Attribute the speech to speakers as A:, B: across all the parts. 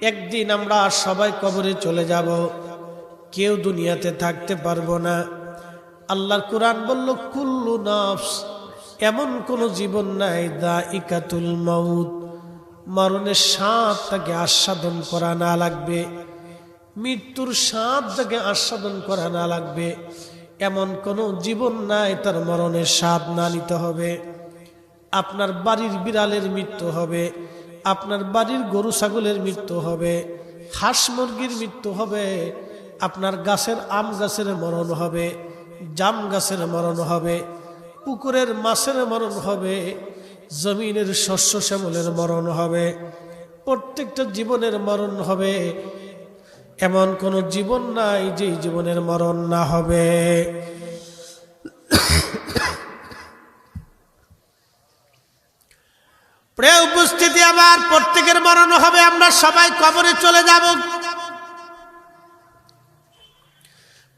A: একদিন আমরা সবাই কবরে চলে যাব। কেউ দুনিয়াতে থাকতে পারব না। আল্লাহর কোরআন বলল, কুল্লু নফস, এমন কোন জীবন নাই দা ইকাতুল মাউত। মরণের স্বাদ তাকে আস্বাদন করা না লাগবে। মৃত্যুর স্বাদ তাকে আস্বাদন করা না লাগবে। এমন কোনো জীবন নাই, তার মরণের স্বাদ না নিতে হবে। আপনার বাড়ির বিড়ালের মৃত্যু হবে। আপনার বাড়ির গরু, ছাগলের মৃত্যু হবে, হাঁস মুরগির মৃত্যু হবে, আপনার গাছের আম গাছের মরণ হবে, জাম গাছের মরণ হবে, পুকুরের মাছের মরণ হবে, জমিনের শস্য শ্যামলের মরণ হবে, প্রত্যেকটা জীবনের মরণ হবে। এমন কোনো জীবন নাই যে জীবনের মরণ না হবে। প্রিয় উপস্থিতি আবার প্রত্যেকের মরণ হবে, আমরা সবাই কবরে চলে যাব।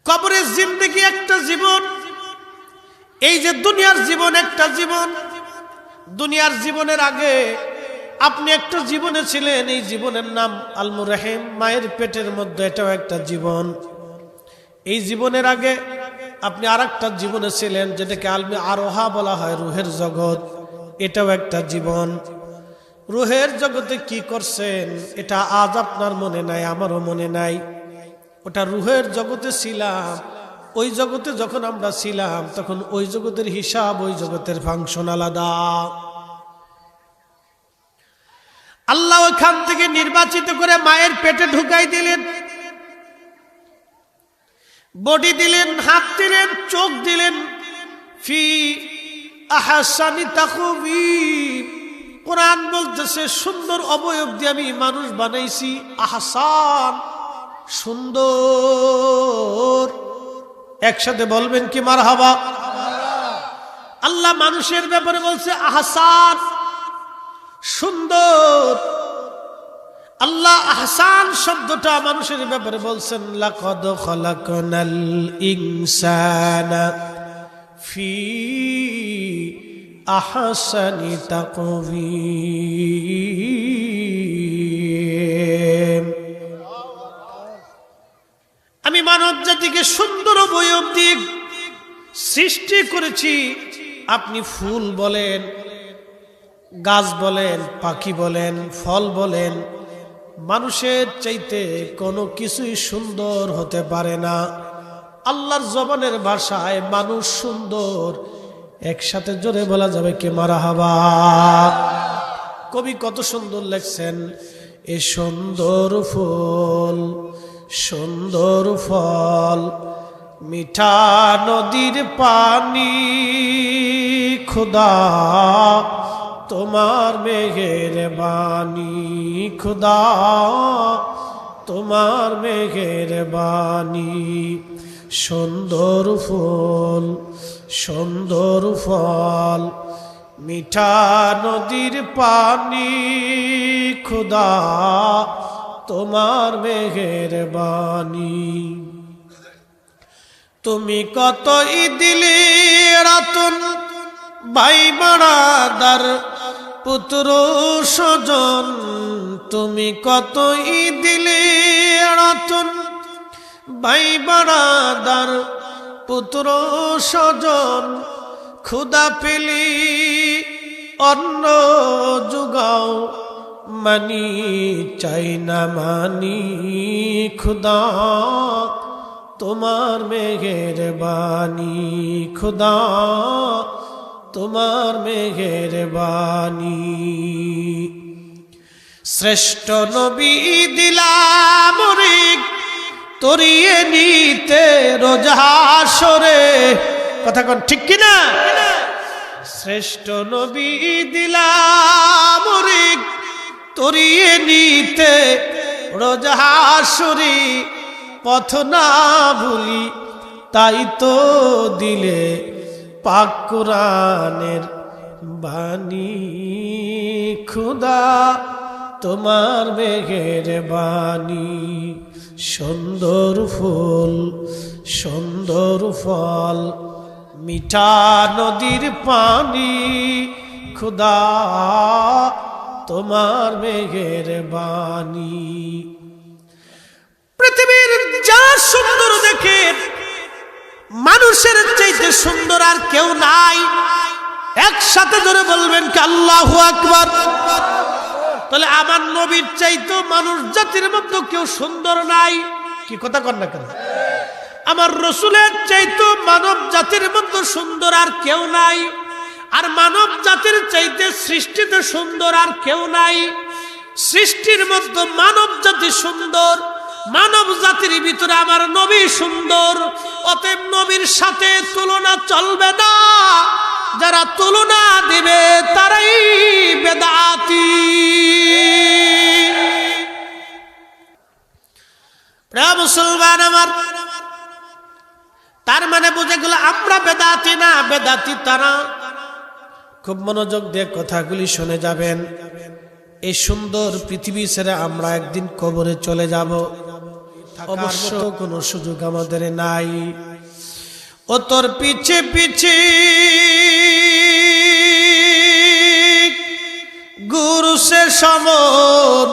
A: কবরের জিন্দগি একটা জীবন, এই যে দুনিয়ার জীবন একটা জীবন, দুনিয়ার জীবনের আগে আপনি একটা জীবনে ছিলেন, এই জীবনের নাম আলমুর রাহিম মায়ের পেটের মধ্যে এটাও একটা জীবন। এই জীবনের আগে আপনি আর জীবনে ছিলেন, যেটাকে আলমে আরোহা বলা হয়, রুহের জগৎ। এটাও একটা জীবন। রুহের জগতে কি করছেন, এটা আজ আপনার মনে নাই, আমারও মনে নাই। ওটা রুহের জগতে ছিলাম, ওই জগতে যখন আমরা ছিলাম, তখন ওই জগতের হিসাব, ওই জগতের ফাংশন আলাদা। আল্লাহ ওইখান থেকে নির্বাচিত করে মায়ের পেটে ঢুকাই দিলেন। বডি দিলেন, হাত দিলেন, চোখ দিলেন। ফি আহাসানি তাকুবি কোরআন বলতেছে, সুন্দর অবয়ব দিয়ে আমি মানুষ বানাইছি, আহসান, সুন্দর। একসাথে বলবেন কি মার হাবা আল্লাহ মানুষের ব্যাপারে বলছে, আহসান, সুন্দর। আল্লাহ আহসান শব্দটা মানুষের ব্যাপারে বলছেন, লাকদ খলাকনাল ইনসানা। ফি আহসানি তাকবীম আমি মানব জাতিকে সুন্দর অবয়ব দিয়ে সৃষ্টি করেছি। আপনি ফুল বলেন, গাছ বলেন, পাখি বলেন, ফল বলেন, মানুষের চাইতে কোনো কিছুই সুন্দর হতে পারে না। আল্লাহর জবানের ভাষায় মানুষ সুন্দর। একসাথে জোরে বলা যাবে কে মারা হাবা। কবি কত সুন্দর লেখছেন, এ সুন্দর ফুল, সুন্দর ফল, মিঠা নদীর পানি, খুদা, তোমার মেঘের বাণী, খুদা, তোমার মেঘের বাণী। সুন্দর ফুল, সুন্দর ফল, মিঠা নদীর পানি, খুদা তোমার মেঘের বাণী তুমি কতই দিলি রাতুন, ভাই বাড়াদার পুত্র স্বজন, তুমি কতই দিলি রাতুন ভাই বাড়াদার পুত্র স্বজন ক্ষুদা পেলি অন্ন যুগাও, মানি চাই না মানি খুদা, তোমার মেঘের বাণী খুদা, তোমার মেঘের বাণী। শ্রেষ্ঠ নবী দিলাম তরিয়ে নিতে রোজাসরে কথা কোন, ঠিক কিনা? শ্রেষ্ঠ নবী দিলাম তরিয়ে নিতে রোজাসরি পথ না ভুলি, তাই তো দিলে পাক কোরআনের বাণী। খুদা তোমার মেঘের বাণী। সুন্দর ফুল, সুন্দর ফল, মিঠা নদীর পানি, খুদা তোমার মেঘের বাণী। পৃথিবীর যা সুন্দর দেখে মানুষের চাইতে সুন্দর আর কেউ নাই। একসাথে ধরে বলবেন কি আকবার। তাহলে আমার নবীর চাইতো মানুষ জাতির মধ্যে কেউ সুন্দর নাই। কি কথা না কেন? আমার রসুলের চাইতো মানব জাতির মধ্যে সুন্দর আর কেউ নাই। আর মানব জাতির চাইতে সৃষ্টিতে সুন্দর আর কেউ নাই। সৃষ্টির মধ্যে মানব জাতি সুন্দর, মানব জাতির ভিতরে আমার নবী সুন্দর। অতএব নবীর সাথে তুলনা চলবে না। যারা তুলনা দিবে তারাই বেদাতি। মুসলমান আমার, তার মানে বুঝে গেল আমরা বেদাতি না, বেদাতি তারা। খুব মনোযোগ দিয়ে কথাগুলি শুনে যাবেন। এই সুন্দর পৃথিবী ছেড়ে আমরা একদিন কবরে চলে যাব। অবশ্য কোনো সুযোগ আমাদের নাই। ও তোর পিছে পিছে সমর।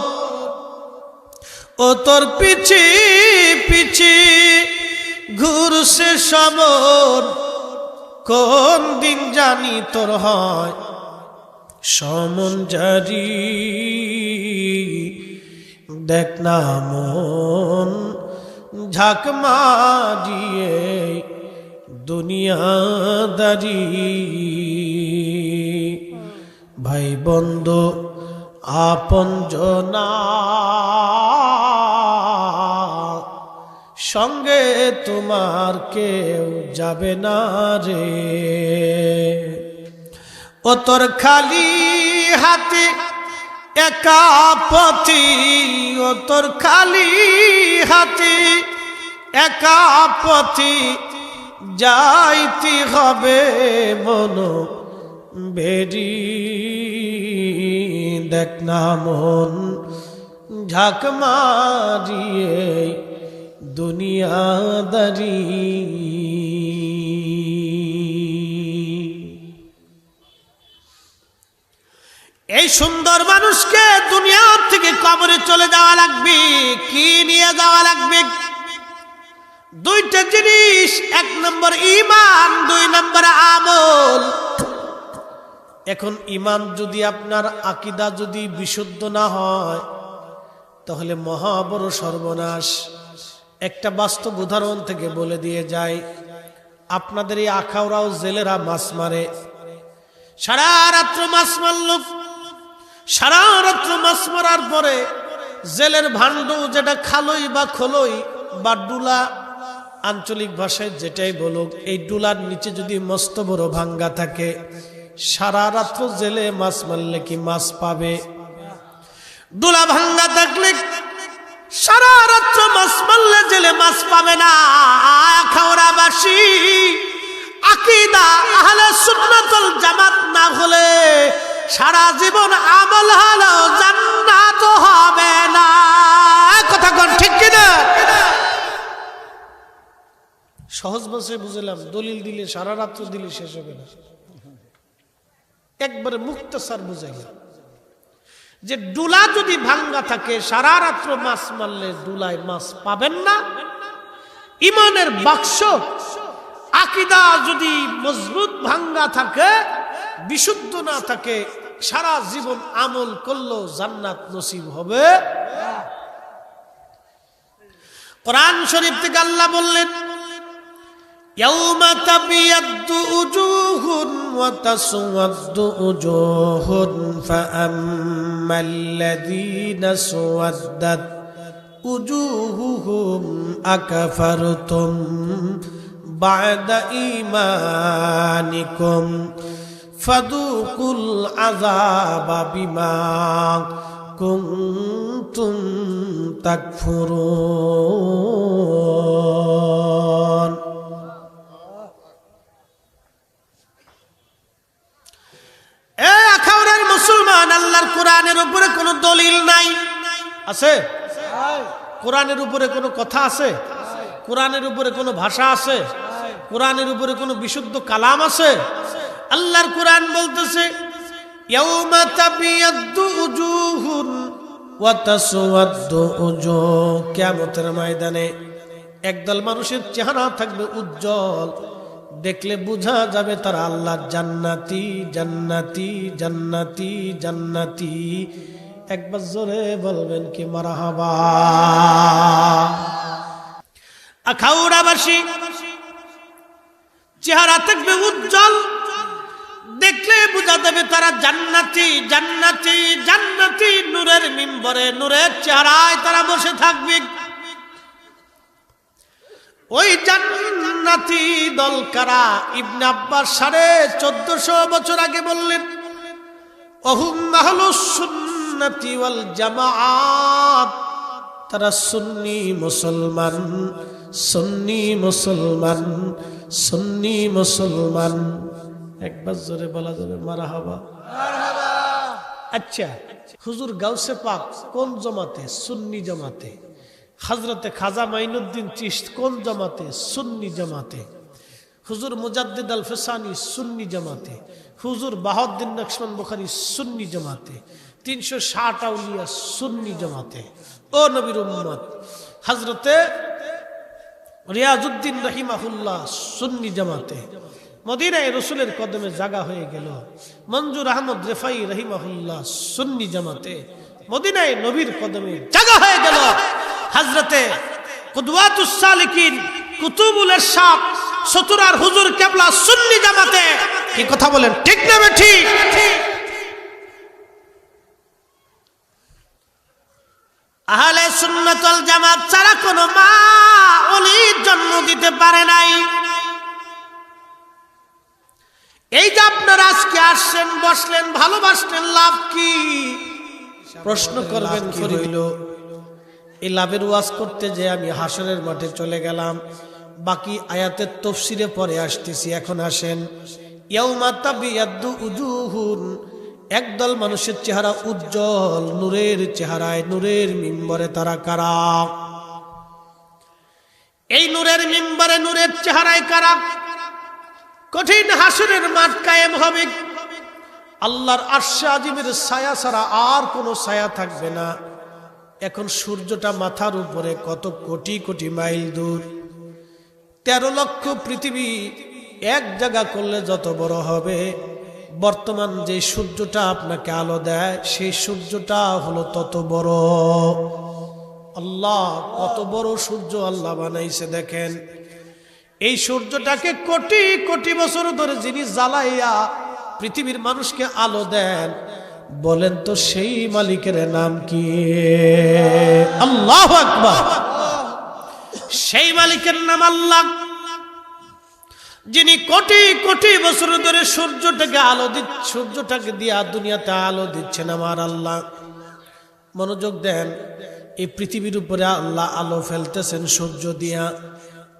A: ও তোর পিছে পিছে ঘুরু সে সমর। কোন দিন জানি তোর হয় সমন জারি। দেখ না মন ঝাঁক মারিয়ে দুনিয়াদারি। ভাই বন্ধু আপন সঙ্গে তোমার কেউ যাবে না রে। ও তোর খালি হাতে একা পথি, ও তোর খালি হাতে একা পথি যাইতে হবে মন বেরি। দেখ না মন, ঝাঁক মারিয়ে দুনিয়াদারি এই সুন্দর মানুষকে দুনিয়ার থেকে কবরে চলে যাওয়া লাগবে, কি নিয়ে যাওয়া লাগবে? দুইটা জিনিস, এক নম্বর ইমান দুই নম্বর আমল। এখন ইমান যদি আপনার আকিদা যদি বিশুদ্ধ না হয়, তাহলে মহা বড় সর্বনাশ। একটা বাস্তব উদাহরণ থেকে বলে দিয়ে যায় আপনাদের এই আখাওরাও জেলেরা মাছ মারে। সারা রাত্র মাছ মারল, সারা রাত্র মাছ মারার পরে জেলের ভান্ডু যেটা খালই বা খোলই বা ডুলা, আঞ্চলিক ভাষায় যেটাই বলুক, এই ডুলার নিচে যদি মস্ত বড় ভাঙ্গা থাকে সারা রাত্র জেলে মাছ মারলে কি মাছ পাবে? ডুলা ভাঙ্গা থাকলে সারা রাত্র মাছ মারলে জেলে মাছ পাবে না। খাওয়াবাসী আকিদা, আহলে জামাত না হলে সারা জীবন আমল হলো জান্নাত হবে না। কথা ঠিক কিনা? সহজ ভাষায় বুঝলাম, দলিল দিলে সারা রাত্র দিলে শেষ হবে না। একবারে মুক্তসার বুঝাইলাম যে ডুলা যদি ভাঙ্গা থাকে, সারা রাত্র মাছ মারলে ডুলায় মাছ পাবেন না। ইমানের বাক্স, আকিদা যদি মজবুত ভাঙ্গা থাকে, বিশুদ্ধ না থাকে, সারা জীবন আমল করলেও জান্নাত নসিব হবে। কোরআন শরীফ থেকে আল্লাহ বললেন يوم تبيض وجوه وتسود وجوه فأما الذين سودت وجوههم أكفرتم بعد إيمانكم فذوقوا العذاب بما كنتم تكفرون এ আখাউড়ের মুসলমান, আল্লাহর কোরআনের উপরে কোনো দলিল নাই। আছে? কোরআনের উপরে কোনো কথা আছে? কোরআনের উপরে কোনো ভাষা আছে? কোরআনের উপরে কোনো বিশুদ্ধ কালাম আছে? আল্লাহর কোরআন বলতেছে কিয়ামতের ময়দানে একদল মানুষের চেহারা থাকবে উজ্জ্বল। দেখলে বোঝা যাবে তারা আল্লাহ জান্নাতি জান্নাতি জান্নাতি জান্নাতি। একবার জোরে বলবেন কি মারাহাবা। আখাউড়াবাসী চেহারা থাকবে উজ্জ্বল। দেখলে বোঝা যাবে তারা জান্নাতি জান্নাতি জান্নাতি। নূরের মিম্বরে নূরের চেহারায় তারা বসে থাকবে। ওই জান্নাতি দল কারা? ইবনে আব্বাস সাড়ে চোদ্দশো বছর আগে বললেন অহুম আহলুস সুন্নতি ওয়াল জামাআত তারা সুন্নি মুসলমান সুন্নি মুসলমান সুন্নি মুসলমান। একবার জোরে বলা যাবে মারা হবা আচ্ছা হুজুর গাউসে পাক কোন জমাতে? সুন্নি জামাতে। হজরতে খাজা মাইনুদ্দিন চিস্ত কোন জামাতে? সুন্নি জামাতে। হুজুর মুজাদ্দিদ আল ফেসানি সুন্নি জামাতে। হুজুর বাহাউদ্দিন নকশমান বুখারি সুন্নি জামাতে। তিনশো ষাট আউলিয়া সুন্নি জামাতে। ও নবীর উম্মত হজরতে রিয়াজউদ্দিন রহিমাহুল্লাহ সুন্নি জামাতে। মদিনায় রসুলের কদমে জাগা হয়ে গেল। মঞ্জুর আহমদ রেফাই রহিমাহুল্লাহ সুন্নি জামাতে। মদিনায় নবীর কদমে জাগা হয়ে গেল। হজরতে কুদওয়াতুসালিকিন কুতুবুল এরশাদ সতুরার হুজুর কেবলা সুন্নি জামাতে। কি কথা বলেন? ঠিক না ঠিক? আহলে সুন্নতল জামাত ছাড়া কোনো মা অলির জন্ম দিতে পারে নাই। এই যে আপনারা আজকে আসছেন বসলেন ভালোবাসলেন লাভ কি? প্রশ্ন করবেন কি হইল এই লাভের ওয়াজ করতে যে আমি হাসরের মাঠে চলে গেলাম। বাকি আয়াতের তফসিরে পরে আসতেছি, এখন আসেন। একদল মানুষের চেহারা উজ্জ্বল, নূরের চেহারায়, নূরের মিম্বরে তারা কারা? এই নূরের মিম্বরে নূরের চেহারায় কারা? কঠিন হাসুরের মাঠ কায়েম হবে। আল্লাহর আশা আজিমের ছায়া ছাড়া আর কোনো ছায়া থাকবে না। এখন সূর্যটা মাথার উপরে কত কোটি কোটি মাইল দূর। তেরো লক্ষ পৃথিবী এক জায়গা করলে যত বড় হবে। বর্তমান যে সূর্যটা আপনাকে আলো দেয়, সেই সূর্যটা হলো তত বড়। আল্লাহ, কত বড় সূর্য আল্লাহ বানাইছে দেখেন। এই সূর্যটাকে কোটি কোটি বছর ধরে যিনি জ্বালাইয়া পৃথিবীর মানুষকে আলো দেন বলেন তো সেই মালিকের নাম কি? আল্লাহ আকবার। সেই মালিকের নাম আল্লাহ। যিনি কোটি কোটি বছর ধরে সূর্যটাকে আলো দিচ্ছে সূর্যটাকে দিয়া দুনিয়াতে আলো দিচ্ছেন আমার আল্লাহ। মনোযোগ দেন। এই পৃথিবীর উপরে আল্লাহ আলো ফেলতেছেন সূর্য দিয়া।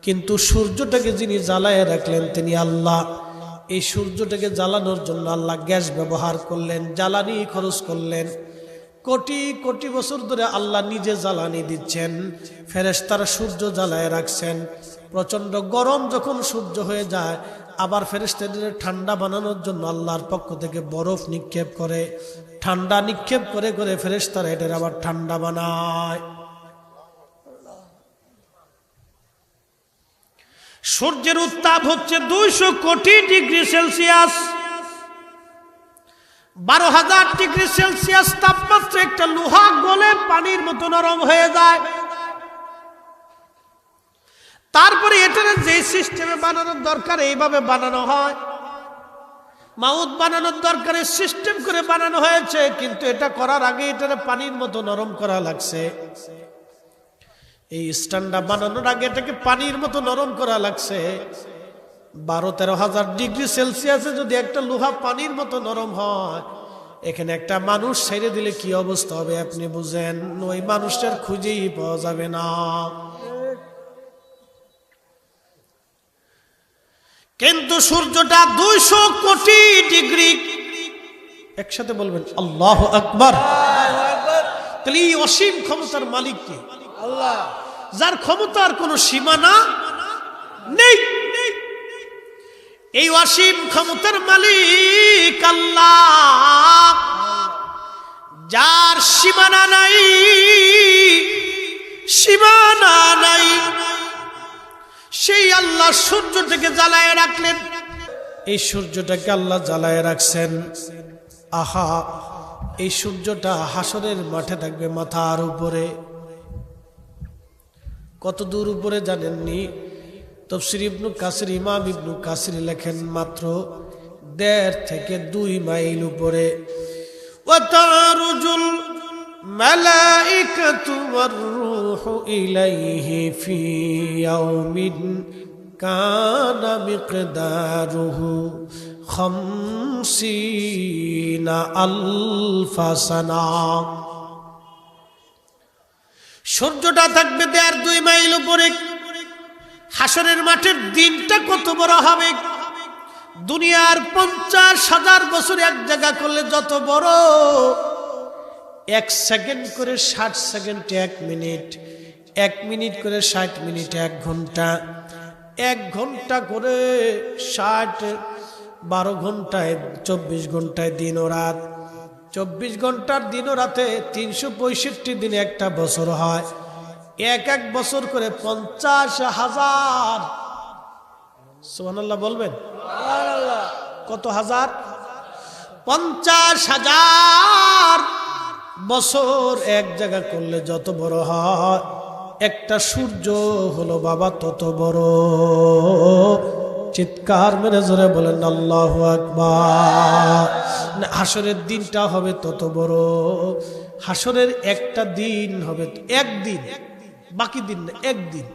A: কিন্তু সূর্যটাকে যিনি জ্বালায় রাখলেন তিনি আল্লাহ। এই সূর্যটাকে জ্বালানোর জন্য আল্লাহ গ্যাস ব্যবহার করলেন, জ্বালানি খরচ করলেন। কোটি কোটি বছর ধরে আল্লাহ নিজে জ্বালানি দিচ্ছেন, ফেরেশতারা সূর্য জ্বালায় রাখছেন। প্রচণ্ড গরম যখন সূর্য হয়ে যায়, আবার ফেরেশতাদের ঠান্ডা বানানোর জন্য আল্লাহর পক্ষ থেকে বরফ নিক্ষেপ করে, ঠান্ডা নিক্ষেপ করে করে ফেরেশতারা এটার আবার ঠান্ডা বানায়। সূর্যের উত্তাপ হচ্ছে দুইশো কোটি ডিগ্রি সেলসিয়াস। বারো হাজার ডিগ্রি সেলসিয়াস তাপমাত্রা একটা লোহা গলে পানির মতো নরম হয়ে যায়। তারপরে এটার যে সিস্টেমে বানানোর দরকার, এইভাবে বানানো হয়। মাউদ বানানোর দরকারে সিস্টেম করে বানানো হয়েছে, কিন্তু এটা করার আগে এটারে পানির মতো নরম করা লাগছে। এই স্ট্যান্ডটা বানানোর আগে এটাকে পানির মতো নরম করা লাগছে। বারো তেরো হাজার ডিগ্রি সেলসিয়াসে যদি একটা লোহা পানির মতো নরম হয় এখানে একটা মানুষ ছেড়ে দিলে কি অবস্থা হবে আপনি বুঝেন? ওই মানুষটার খুঁজেই পাওয়া যাবে না। কিন্তু সূর্যটা দুইশো কোটি ডিগ্রি। একসাথে বলবেন আল্লাহ আকবর। তাহলে এই অসীম ক্ষমতার মালিক কে যার ক্ষমতার কোনো সীমানা নেই। এই অসীম ক্ষমতার মালিক আল্লাহ। যার সীমানা নাই সীমানা নাই, সেই আল্লাহ সূর্যটাকে জ্বালায় রাখলেন। এই সূর্যটাকে আল্লাহ জ্বালায় রাখছেন। আহা, এই সূর্যটা হাসরের মাঠে থাকবে মাথার উপরে। কত দূর উপরে জানেননি? তফসির ইবনু কাসির, ইমাম ইবনু কাসির লেখেন মাত্র দেড় থেকে দুই মাইল উপরে। ওয়াতারুজুল সূর্যটা থাকবে দেড় দুই মাইল উপরে। হাসরের মাঠের দিনটা কত বড় হবে। দুনিয়ার পঞ্চাশ হাজার বছর এক জায়গা করলে যত বড়। এক সেকেন্ড করে ষাট সেকেন্ড, এক মিনিট এক মিনিট করে ষাট মিনিট, এক ঘণ্টা এক ঘণ্টা করে ষাট, বারো ঘন্টায়, চব্বিশ ঘন্টায় দিন ও রাত। চব্বিশ ঘণ্টার দিন ও রাতে তিনশো পঁয়ষট্টি দিনে একটা বছর হয়। এক এক বছর করে পঞ্চাশ হাজার। সোহানাল্লাহ বলবেন? কত হাজার? পঞ্চাশ হাজার বছর এক জায়গা করলে যত বড় হয়। একটা সূর্য হলো বাবা তত বড়। চিৎকার মেরে জোরে বলেন, আল্লাহ আকবার। হাসরের দিনটা হবে তত বড়। হাসরের একটা দিন হবে একদিন, বাকি দিন না, একদিন।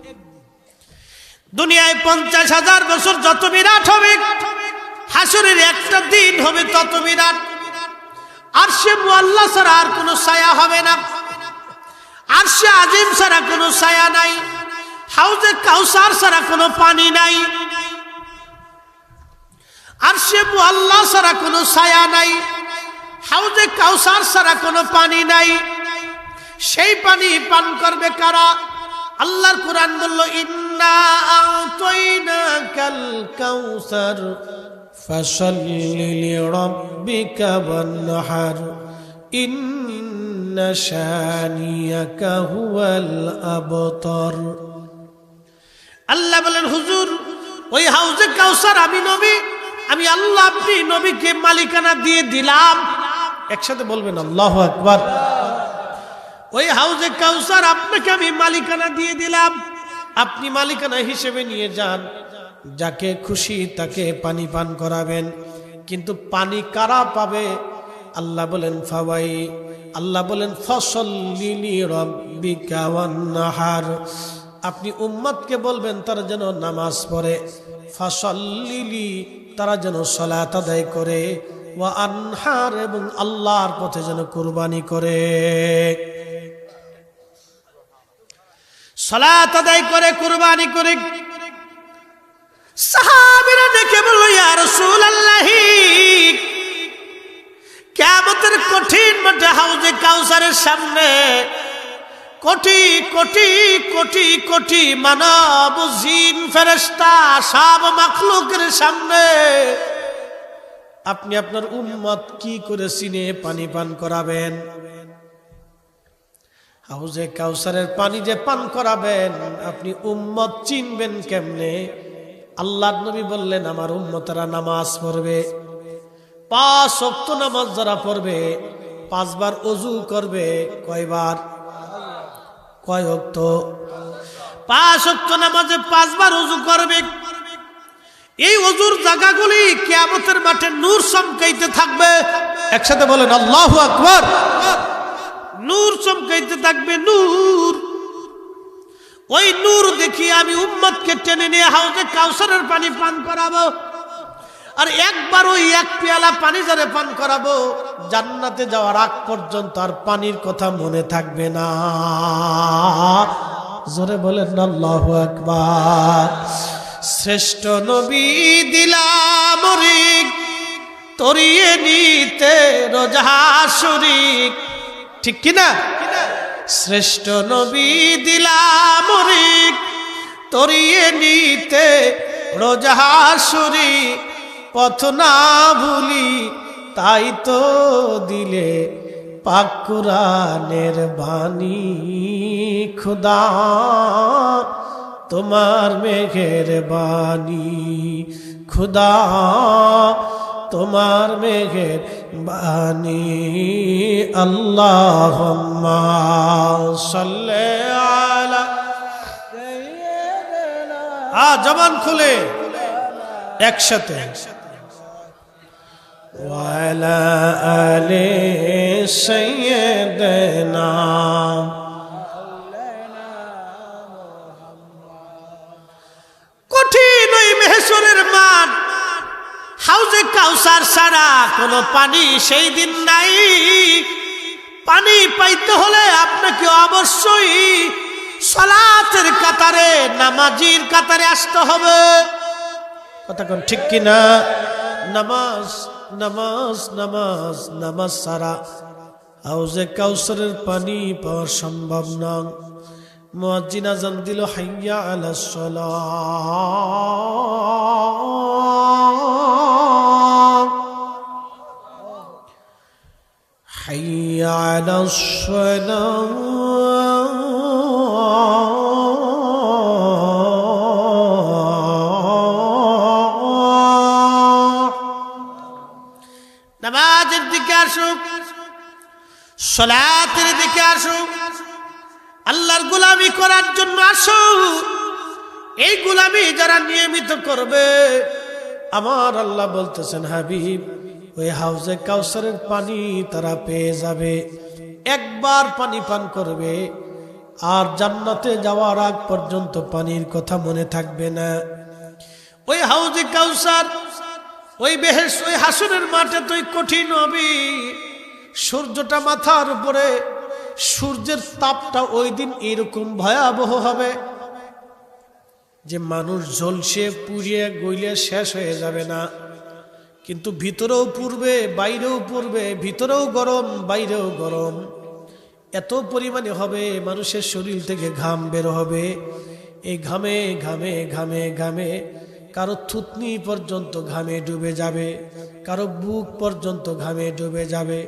A: দুনিয়ায় পঞ্চাশ হাজার বছর যত বিরাট হবে, হাসরের একটা দিন হবে তত বিরাট। আর সে মোয়াল্লা ছাড়া আর কোনো ছায়া হবে না। আর সে আজিম ছাড়া কোনো ছায়া নাই। হাউজে কাউসার ছাড়া কোনো পানি নাই। আর সে মোয়াল্লা ছাড়া কোনো ছায়া নাই, হাউজে কাউসার ছাড়া কোনো পানি নাই। সেই পানি পান করবে কারা? আল্লাহর কোরআন বলল, ইন্না আতাইনাকাল কাউসার, ফাসাল্লি লিরাব্বিকা ওয়ানহার, ইন্না শানিয়াকা হুয়াল আবতার। আল্লাহ বলেন, হুজুর, ওই হাউজে কাউসার আমি নবী আমি আল্লাহ আপনি নবীকে মালিকানা দিয়ে দিলাম। একসাথে বলবেন, আল্লাহ আকবার। ওই হাউজে কাউসার আপনাকে আমি মালিকানা দিয়ে দিলাম। আপনি মালিকানা হিসেবে নিয়ে যান। যাকে খুশি তাকে পানি পান করাবেন। কিন্তু পানি কারা পাবে? আল্লাহ বলেন, ফাওয়াই। আল্লাহ বলেন, ফসল নাহার। আপনি উম্মতকে বলবেন, তারা যেন নামাজ পড়ে। ফসল লিলি তারা যেন সলাত আদায় করে ও আনহার এবং আল্লাহর পথে যেন কুরবানি করে। সলাত আদায় করে, কুরবানি করে। সাহাবিরা ডেকে বলল, ইয়া রাসূলুল্লাহি, কিয়ামতের কঠিন মাঠে হাউজে কাউসারের সামনে কোটি কোটি কোটি কোটি মানব জিন ফেরেস্তা সব মাখলুকের সামনে। আপনি আপনার উম্মত কি করে চিনে, পানি পান করাবেন? হাউজে কাউসারের পানি যে পান করাবেন, আপনি উম্মত চিনবেন কেমনে? আল্লাহ নবী বললেন, আমার উম্মতেরা নামাজ পড়বে। পাঁচ অক্ত নামাজ যারা পড়বে, পাঁচবার অজু করবে, কয়বার? কয় অক্ত পাঁচ অক্ত নামাজে পাঁচবার অজু করবে। এই অজুর জায়গাগুলি কেয়ামতের মাঠে নূর চমকাইতে থাকবে। একসাথে বলেন, আল্লাহ আকবর! নূর চমকাইতে থাকবে, নূর। ওই নূর দেখি আমি উম্মতকে টেনে নিয়ে হাউজে কাউসারের পানি পান করাবো। আর একবার ওই এক পেয়ালা পানি যারে পান করাবো, জান্নাতে যাওয়ার আগ পর্যন্ত আর পানির কথা মনে থাকবে না। জোরে বলেন আল্লাহ আকবার। শ্রেষ্ঠ নবী দিলাম তরিয়ে নিতে রোজা ঠিক কিনা শ্রেষ্ঠ নবী দিলামরিক তরিয়ে নিতে রোজা পথ না ভুলি, তাই তো দিলে পাকুরানের বাণী। খুদা, তোমার মেঘের বাণী। খুদা, তোমার মেঘের বাণী। আল্লাহ সাল্লে আলা আ, জবান খুলে। একসাথে। وعلى آل سيدنا কঠিন ওই মেহেশ্বরের মাঠ হাউজে কাউসার ছাড়া কোনো পানি সেই দিন নাই পানি পাইতে হলে আপনাকে অবশ্যই সলাতের কাতারে নামাজির কাতারে আসতে হবে কথা কোন ঠিক কিনা নামাজ নামাজ নামাজ নামাজ সারা হাউজে কাউসারের পানি পাওয়া সম্ভব না। মুয়াজ্জিন আজান দিল, হাইয়া আলা হাইয়া আলা নামাজের দিকে আসুক, সলাতের দিকে আসুক, আল্লাহর গোলামি করার জন্য আসুক, এই গোলামি যারা নিয়মিত করবে, আমার আল্লাহ বলতেছেন, হাবিব, ওই হাউজে কাউসারের পানি তারা পেয়ে যাবে। একবার পানি পান করবে, আর জান্নাতে যাওয়ার আগ পর্যন্ত পানির কথা মনে থাকবে না। ওই হাউজে কাউসার ওই বেহেস ওই হাসুরের মাঠে তুই কঠিন হবি। সূর্যটা মাথার উপরে, সূর্যের তাপটা ওই দিন এরকম ভয়াবহ হবে যে মানুষ ঝলসে পুড়িয়ে, গইলে শেষ হয়ে যাবে না। কিন্তু ভিতরেও পূর্বে বাইরেও পূর্বে ভিতরেও গরম, বাইরেও গরম। এত পরিমাণে হবে, মানুষের শরীর থেকে ঘাম বের হবে। এই ঘামে ঘামে ঘামে ঘামে কারও থুতনি পর্যন্ত ঘামে ডুবে যাবে, কারও বুক পর্যন্ত ঘামে ডুবে যাবে,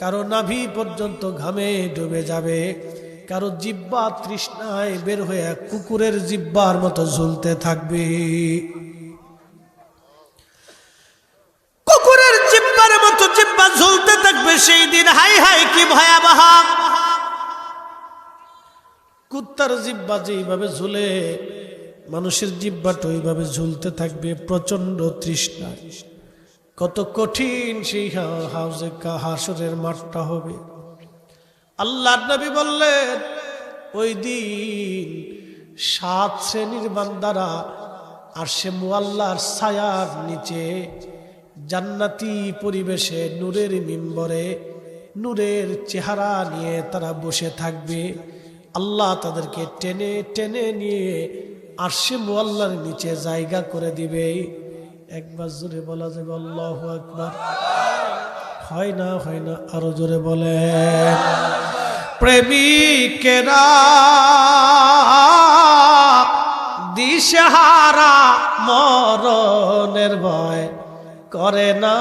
A: কারও নাভি পর্যন্ত ঘামে ডুবে যাবে, কারও জিব্বা তৃষ্ণায় বের হয়ে কুকুরের জিব্বার মতো ঝুলতে থাকবে। কুকুরের জিব্বার মতো জিব্বা ঝুলতে থাকবে, সেই দিন হাই হাই কি ভয়াবহ। কুত্তার জিব্বা যেইভাবে ঝুলে মানুষের জিব্বাটা ওইভাবে ঝুলতে থাকবে প্রচণ্ড তৃষ্ণা। কত কঠিন সেই হাউজে হাসরের মাঠটা হবে। আল্লাহ নবী বললেন, ওই দিন সাত শ্রেণির বান্দারা আর সে মুআল্লার ছায়ার নিচে জান্নাতি পরিবেশে নূরের মিম্বরে নূরের চেহারা নিয়ে তারা বসে থাকবে। আল্লাহ তাদেরকে টেনে টেনে নিয়ে আর সে মুআল্লার নিচে জায়গা করে দিবে। একবার জোরে বলা যাবে, আল্লাহ একবার হয় না হয় না, আরও জোরে বলে। প্রেমিকেরা দিশহারা মরণের ভয় করে না,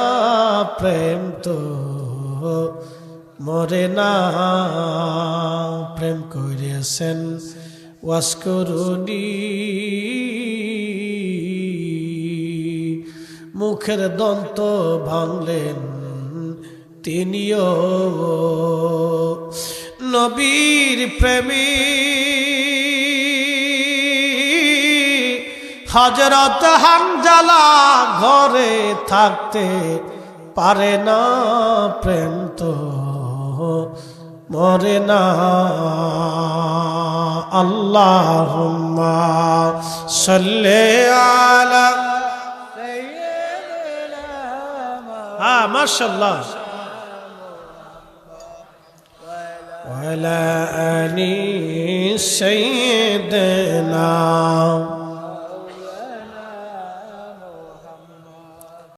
A: প্রেম তো মরে না, প্রেম করিয়াছেন। ওয়াস মুখের দন্ত ভাঙলেন তিনিও। নবীর প্রেমী। হজরত হামজালা ঘরে থাকতে পারে না প্রেম তো। মরে না আল্লাহ সাল্লে আলা হ্যাঁ মার্শাল্লাহ وعلى آل سيدنا